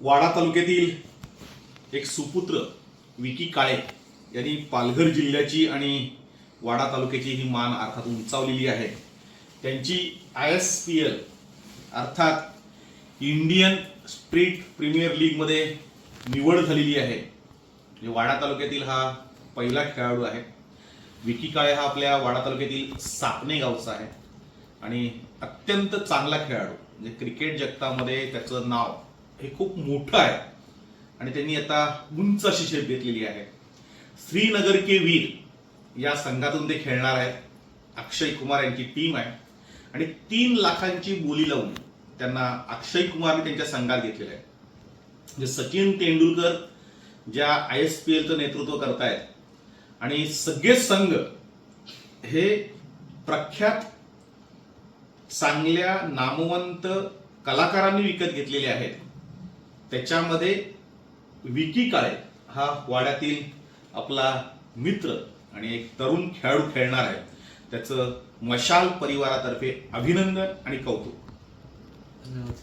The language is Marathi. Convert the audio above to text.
वाडा तालुक्यातील एक सुपुत्र विकी काळे यांनी पालघर जिल्ह्याची आणि वाडा तालुक्याची ही मान अर्थात उंचावलेली आहे. त्यांची आय एस पी एल अर्थात इंडियन स्ट्रीट प्रीमियर लीगमध्ये निवड झालेली आहे. म्हणजे वाडा तालुक्यातील हा पहिला खेळाडू आहे. विकी काळे हा आपल्या वाडा तालुक्यातील सापणे गावचा आहे. आणि अत्यंत चांगला खेळाडू. म्हणजे क्रिकेट जगतामध्ये त्याचं नाव हे खूप मोठं आहे. आणि त्यांनी आता उंच अशी शेप घेतलेली आहे. श्रीनगर के वीर या संघातून ते खेळणार आहेत. अक्षय कुमार यांची टीम आहे. आणि तीन लाखांची बोली लावून त्यांना अक्षय कुमारने त्यांच्या संघात घेतलेलं आहे. म्हणजे सचिन तेंडुलकर ज्या आय एस पी एलचं नेतृत्व करतायत आणि सगळे संघ हे प्रख्यात चांगल्या नामवंत कलाकारांनी विकत घेतलेले आहेत. त्याच्यामध्ये विकी काळे हा वाड्यातील आपला मित्र आणि एक तरुण खेळाडू खेळणार आहे. त्याचं मशाल परिवारातर्फे अभिनंदन आणि कौतुक. धन्यवाद.